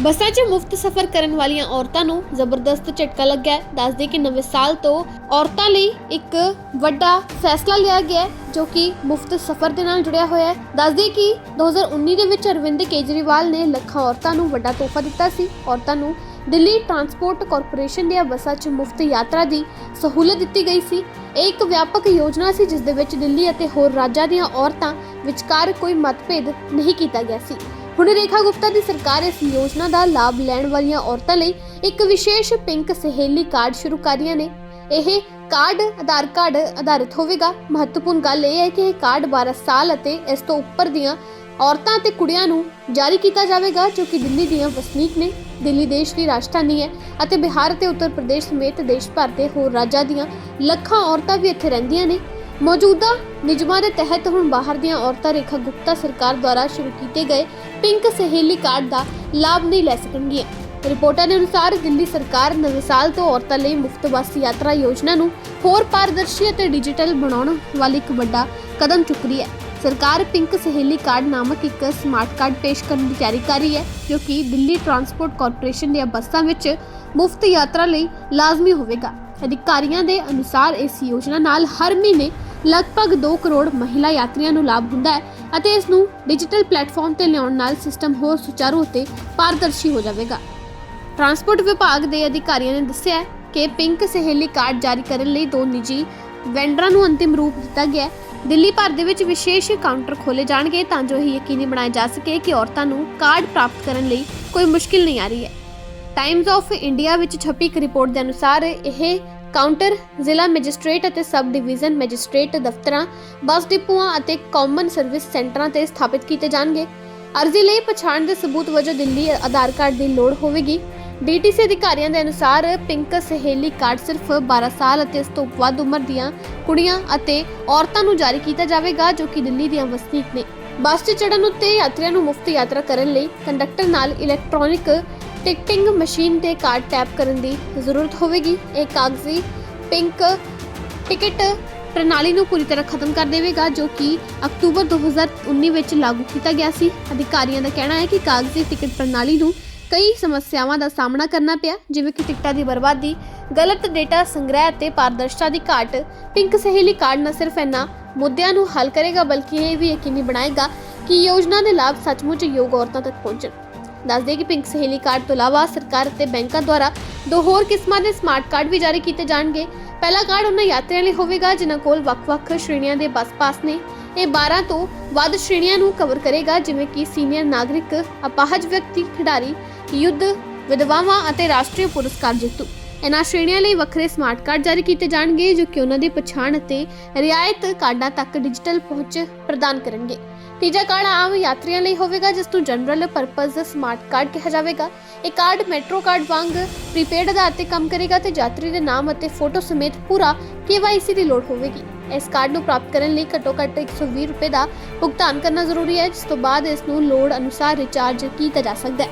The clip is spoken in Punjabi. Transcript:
ਬੱਸਾਂ 'ਚ ਮੁਫਤ ਸਫ਼ਰ ਕਰਨ ਵਾਲੀਆਂ ਔਰਤਾਂ ਨੂੰ ਜ਼ਬਰਦਸਤ ਝਟਕਾ ਲੱਗਾ ਹੈ। ਦੱਸਦੇ ਕਿ ਨਵੇਂ ਸਾਲ ਤੋਂ ਔਰਤਾਂ ਲਈ ਇੱਕ ਵੱਡਾ ਫੈਸਲਾ ਲਿਆ ਗਿਆ ਜੋ ਕਿ ਮੁਫਤ ਸਫ਼ਰ ਦੇ ਨਾਲ ਜੁੜਿਆ ਹੋਇਆ ਹੈ। ਦੱਸਦੇ ਕਿ 2019 ਦੇ ਵਿੱਚ ਅਰਵਿੰਦ ਕੇਜਰੀਵਾਲ ਨੇ ਲੱਖਾਂ ਔਰਤਾਂ ਨੂੰ ਵੱਡਾ ਤੋਹਫਾ ਦਿੱਤਾ ਸੀ। ਔਰਤਾਂ ਨੂੰ ਦਿੱਲੀ ਟਰਾਂਸਪੋਰਟ ਕਾਰਪੋਰੇਸ਼ਨ ਦੀਆਂ ਬੱਸਾਂ 'ਚ ਮੁਫਤ ਯਾਤਰਾ ਦੀ ਸਹੂਲਤ ਦਿੱਤੀ ਗਈ ਸੀ। ਇਹ ਇੱਕ ਵਿਆਪਕ ਯੋਜਨਾ ਸੀ, ਜਿਸ ਦੇ ਵਿੱਚ ਦਿੱਲੀ ਅਤੇ ਹੋਰ ਰਾਜਾਂ ਦੀਆਂ ਔਰਤਾਂ ਵਿਚਕਾਰ ਕੋਈ ਮਤਭੇਦ ਨਹੀਂ ਕੀਤਾ ਗਿਆ ਸੀ। ਹੁਣ ਰੇਖਾ ਗੁਪਤਾ ਦੀ ਸਰਕਾਰ ਇਸ ਯੋਜਨਾ ਦਾ ਲਾਭ ਲੈਣ ਵਾਲੀਆਂ ਔਰਤਾਂ ਲਈ ਇੱਕ ਵਿਸ਼ੇਸ਼ ਪਿੰਕ ਸਹੇਲੀ ਕਾਰਡ ਸ਼ੁਰੂ ਕਰ ਰਹੀਆਂ ਨੇ। ਇਹ ਕਾਰਡ, ਆਧਾਰ ਕਾਰਡ ਆਧਾਰਿਤ ਹੋਵੇਗਾ। ਮਹੱਤਵਪੂਰਨ ਗੱਲ ਇਹ ਹੈ ਕਿ ਇਹ ਕਾਰਡ 12 ਸਾਲ ਅਤੇ ਇਸ ਤੋਂ ਉੱਪਰ ਦੀਆਂ ਔਰਤਾਂ ਤੇ ਕੁੜੀਆਂ ਨੂੰ ਜਾਰੀ ਕੀਤਾ ਜਾਵੇਗਾ, ਜੋ ਕਿ ਦਿੱਲੀ ਦੀਆਂ ਵਸਨੀਕ ਨੇ। ਦਿੱਲੀ ਦੇਸ਼ ਦੀ ਰਾਜਧਾਨੀ ਹੈ ਅਤੇ ਬਿਹਾਰ ਅਤੇ ਉੱਤਰ ਪ੍ਰਦੇਸ਼ ਸਮੇਤ ਦੇਸ਼ ਭਰ ਦੇ ਹੋਰ ਰਾਜਾਂ ਦੀਆਂ ਲੱਖਾਂ ਔਰਤਾਂ ਵੀ ਇੱਥੇ ਰਹਿੰਦੀਆਂ ਨੇ। ਮੌਜੂਦਾ ਨਿਯਮਾਂ ਦੇ ਤਹਿਤ ਹੁਣ ਬਾਹਰ ਦੀਆਂ ਔਰਤਾਂ ਰੇਖਾ ਗੁਪਤਾ ਸਰਕਾਰ ਦੁਆਰਾ ਸ਼ੁਰੂ ਕੀਤੇ ਗਏ ਪਿੰਕ ਸਹੇਲੀ ਕਾਰਡ ਦਾ ਲਾਭ ਨਹੀਂ ਲੈ ਸਕਣਗੀਆਂ। ਰਿਪੋਰਟਾਂ ਦੇ ਅਨੁਸਾਰ ਦਿੱਲੀ ਸਰਕਾਰ ਨਵੇਂ ਸਾਲ ਤੋਂ ਔਰਤਾਂ ਲਈ ਮੁਫਤ ਬੱਸ ਯਾਤਰਾ ਯੋਜਨਾ ਨੂੰ ਹੋਰ ਪਾਰਦਰਸ਼ੀ ਅਤੇ ਡਿਜੀਟਲ ਬਣਾਉਣ ਵਾਲੀ ਇੱਕ ਵੱਡਾ ਕਦਮ ਚੁੱਕ ਰਹੀ ਹੈ। ਸਰਕਾਰ ਪਿੰਕ ਸਹੇਲੀ ਕਾਰਡ ਨਾਮਕ ਇੱਕ ਸਮਾਰਟ ਕਾਰਡ ਪੇਸ਼ ਕਰਨ ਦੀ ਤਿਆਰੀ ਕਰ ਰਹੀ ਹੈ, ਜੋ ਕਿ ਦਿੱਲੀ ਟਰਾਂਸਪੋਰਟ ਕਾਰਪੋਰੇਸ਼ਨ ਦੀਆਂ ਬੱਸਾਂ ਵਿੱਚ ਮੁਫਤ ਯਾਤਰਾ ਲਈ ਲਾਜ਼ਮੀ ਹੋਵੇਗਾ। ਅਧਿਕਾਰੀਆਂ ਦੇ ਅਨੁਸਾਰ ਇਸ ਯੋਜਨਾ ਨਾਲ ਹਰ ਮਹੀਨੇ ਲਗਭਗ 2 ਕਰੋੜ ਮਹਿਲਾ ਯਾਤਰੀਆਂ ਨੂੰ ਲਾਭ ਹੁੰਦਾ ਹੈ ਅਤੇ ਇਸ ਨੂੰ ਡਿਜੀਟਲ ਪਲੇਟਫਾਰਮ ਤੇ ਲਿਆਉਣ ਨਾਲ ਸਿਸਟਮ ਹੋਰ ਸੁਚਾਰੂ ਅਤੇ ਪਾਰਦਰਸ਼ੀ ਹੋ ਜਾਵੇਗਾ। ਟਰਾਂਸਪੋਰਟ ਵਿਭਾਗ ਦੇ ਅਧਿਕਾਰੀਆਂ ਨੇ ਦੱਸਿਆ ਕਿ ਪਿੰਕ ਸਹੇਲੀ ਕਾਰਡ ਜਾਰੀ ਕਰਨ ਲਈ ਦੋ ਨਿੱਜੀ ਵੈਂਡਰਾਂ ਨੂੰ ਅੰਤਿਮ ਰੂਪ ਦਿੱਤਾ ਗਿਆ ਹੈ। ਦਿੱਲੀ ਭਰ ਦੇ ਵਿੱਚ ਵਿਸ਼ੇਸ਼ ਕਾਊਂਟਰ ਖੋਲੇ ਜਾਣਗੇ ਤਾਂ ਜੋ ਇਹ ਯਕੀਨੀ ਬਣਾਇਆ ਜਾ ਸਕੇ ਕਿ ਔਰਤਾਂ ਨੂੰ ਕਾਰਡ ਪ੍ਰਾਪਤ ਕਰਨ ਲਈ ਕੋਈ ਮੁਸ਼ਕਿਲ ਨਹੀਂ ਆ ਰਹੀ ਹੈ। ਟਾਈਮਜ਼ ਆਫ ਇੰਡੀਆ ਵਿੱਚ ਛਪੀ ਇੱਕ ਰਿਪੋਰਟ ਦੇ ਅਨੁਸਾਰ ਇਹ ਕਾਊਂਟਰ, ਜ਼ਿਲ੍ਹਾ ਮੈਜਿਸਟ੍ਰੇਟ ਅਤੇ ਸਬ ਡਿਵੀਜ਼ਨ ਮੈਜਿਸਟ੍ਰੇਟ ਦਫ਼ਤਰਾਂ, ਬੱਸ ਡਿਪੂਆਂ ਅਤੇ ਕਾਮਨ ਸਰਵਿਸ ਸੈਂਟਰਾਂ ਤੇ ਸਥਾਪਿਤ ਕੀਤੇ ਜਾਣਗੇ। ਅਰਜ਼ੀ ਲਈ ਪਛਾਣ ਦੇ ਸਬੂਤ ਵਜੋਂ ਦਿੱਲੀ ਆਧਾਰ ਕਾਰਡ ਦੀ ਲੋੜ ਹੋਵੇਗੀ। ਡੀਟੀਸੀ ਅਧਿਕਾਰੀਆਂ ਦੇ ਅਨੁਸਾਰ ਪਿੰਕ ਸਹੇਲੀ ਕਾਰਡ ਸਿਰਫ 12 ਸਾਲ ਅਤੇ ਇਸ ਤੋਂ ਵੱਧ ਉਮਰ ਦੀਆਂ ਕੁੜੀਆਂ ਅਤੇ ਔਰਤਾਂ ਨੂੰ ਜਾਰੀ ਕੀਤਾ ਜਾਵੇਗਾ, ਜੋ ਕਿ ਦਿੱਲੀ ਦੀਆਂ ਵਸਨੀਕ ਨੇ। ਬੱਸ 'ਚ ਚੜ੍ਹਨ ਉੱਤੇ ਯਾਤਰੀਆਂ ਨੂੰ ਮੁਫਤ ਯਾਤਰਾ ਕਰਨ ਲਈ ਕੰਡਕਟਰ ਨਾਲ ਇਲੈਕਟ੍ਰੋਨਿਕ ਟਿਕਟਿੰਗ ਮਸ਼ੀਨ ਤੇ ਕਾਰਡ ਟੈਪ ਕਰਨ ਦੀ ਜ਼ਰੂਰਤ ਹੋਵੇਗੀ। ਇਹ ਕਾਗਜ਼ੀ ਪਿੰਕ ਟਿਕਟ ਪ੍ਰਣਾਲੀ ਨੂੰ ਪੂਰੀ ਤਰ੍ਹਾਂ ਖਤਮ ਕਰ ਦੇਵੇਗਾ, ਜੋ ਕਿ ਅਕਤੂਬਰ 2019 ਵਿੱਚ ਲਾਗੂ ਕੀਤਾ ਗਿਆ ਸੀ। ਅਧਿਕਾਰੀਆਂ ਦਾ ਕਹਿਣਾ ਹੈ ਕਿ ਕਾਗਜ਼ੀ ਟਿਕਟ ਪ੍ਰਣਾਲੀ ਨੂੰ ਕਈ ਸਮੱਸਿਆਵਾਂ ਦਾ ਸਾਹਮਣਾ ਕਰਨਾ ਪਿਆ, ਜਿਵੇਂ ਕਿ ਟਿਕਟਾਂ ਦੀ ਬਰਬਾਦੀ, ਗਲਤ ਡੇਟਾ ਸੰਗ੍ਰਹਿ ਅਤੇ ਪਾਰਦਰਸ਼ਤਾ ਦੀ ਘਾਟ। ਪਿੰਕ ਸਹੇਲੀ ਕਾਰਡ ਨਾ ਸਿਰਫ ਇਹਨਾਂ ਮੁੱਦਿਆਂ ਨੂੰ ਹੱਲ ਕਰੇਗਾ, ਬਲਕਿ ਇਹ ਵੀ ਯਕੀਨੀ ਬਣਾਏਗਾ ਕਿ ਯੋਜਨਾ ਦੇ ਲਾਭ ਸੱਚਮੁੱਚ ਯੋਗ ਔਰਤਾਂ ਤੱਕ ਪਹੁੰਚਣ। ਦੱਸਦੇ ਕਿ ਪਿੰਕ ਸਹੇਲੀ ਕਾਰਡ ਤੋਂ ਇਲਾਵਾ ਸਰਕਾਰ ਅਤੇ ਬੈਂਕਾਂ ਦੁਆਰਾ ਦੋ ਹੋਰ ਕਿਸਮਾਂ ਦੇ ਸਮਾਰਟ ਕਾਰਡ ਵੀ ਜਾਰੀ ਕੀਤੇ ਜਾਣਗੇ। ਪਹਿਲਾ ਕਾਰਡ ਉਹਨਾਂ ਯਾਤਰੀਆਂ ਲਈ ਹੋਵੇਗਾ, ਜਿਨ੍ਹਾਂ ਕੋਲ ਵੱਖ-ਵੱਖ ਸ਼੍ਰੇਣੀਆਂ ਦੇ ਬੱਸ ਪਾਸ ਨੇ। ਇਹ 12 ਤੋਂ ਵੱਧ ਸ਼੍ਰੇਣੀਆਂ ਨੂੰ ਕਵਰ ਕਰੇਗਾ, ਜਿਵੇਂ ਕਿ ਸੀਨੀਅਰ ਨਾਗਰਿਕ, ਅਪਾਹਜ ਵਿਅਕਤੀ, ਖਿਡਾਰੀ, ਯੁੱਧ, ਵਿਧਵਾਵਾਂ ਅਤੇ ਰਾਸ਼ਟਰੀ ਪੁਰਸਕਾਰ ਜੇਤੂ। ਇਹਨਾਂ ਸ਼੍ਰੇਣੀਆਂ ਲਈ ਵੱਖਰੇ ਸਮਾਰਟ ਕਾਰਡ ਜਾਰੀ ਕੀਤੇ ਜਾਣਗੇ, ਜੋ ਕਿ ਉਹਨਾਂ ਦੀ ਪਛਾਣ ਅਤੇ ਰਿਆਇਤ ਕਾਰਡਾਂ ਤੱਕ ਡਿਜੀਟਲ ਪਹੁੰਚ ਪ੍ਰਦਾਨ ਕਰਨਗੇ। ਤੀਜਾ ਕਾਰਡ ਆਮ ਯਾਤਰੀਆਂ ਲਈ ਹੋਵੇਗਾ, ਜਿਸ ਨੂੰ ਜਨਰਲ ਪਰਪਸ ਸਮਾਰਟ ਕਾਰਡ ਕਿਹਾ ਜਾਵੇਗਾ। ਇਹ ਕਾਰਡ ਮੈਟਰੋ ਕਾਰਡ ਵਾਂਗ ਪ੍ਰੀਪੇਡ ਆਧਾਰ ਤੇ ਕੰਮ ਕਰੇਗਾ ਤੇ ਯਾਤਰੀ ਦੇ ਨਾਮ ਅਤੇ ਫੋਟੋ ਸਮੇਤ ਪੂਰਾ KYC ਦੀ ਲੋੜ ਹੋਵੇਗੀ। ਇਸ ਕਾਰਡ ਨੂੰ ਪ੍ਰਾਪਤ ਕਰਨ ਲਈ ਘੱਟੋ ਘੱਟ 120 ਰੁਪਏ ਦਾ ਭੁਗਤਾਨ ਕਰਨਾ ਜ਼ਰੂਰੀ ਹੈ, ਜਿਸ ਤੋਂ ਬਾਅਦ ਇਸ ਨੂੰ ਲੋੜ ਅਨੁਸਾਰ ਰਿਚਾਰਜ ਕੀਤਾ ਜਾ ਸਕਦਾ ਹੈ।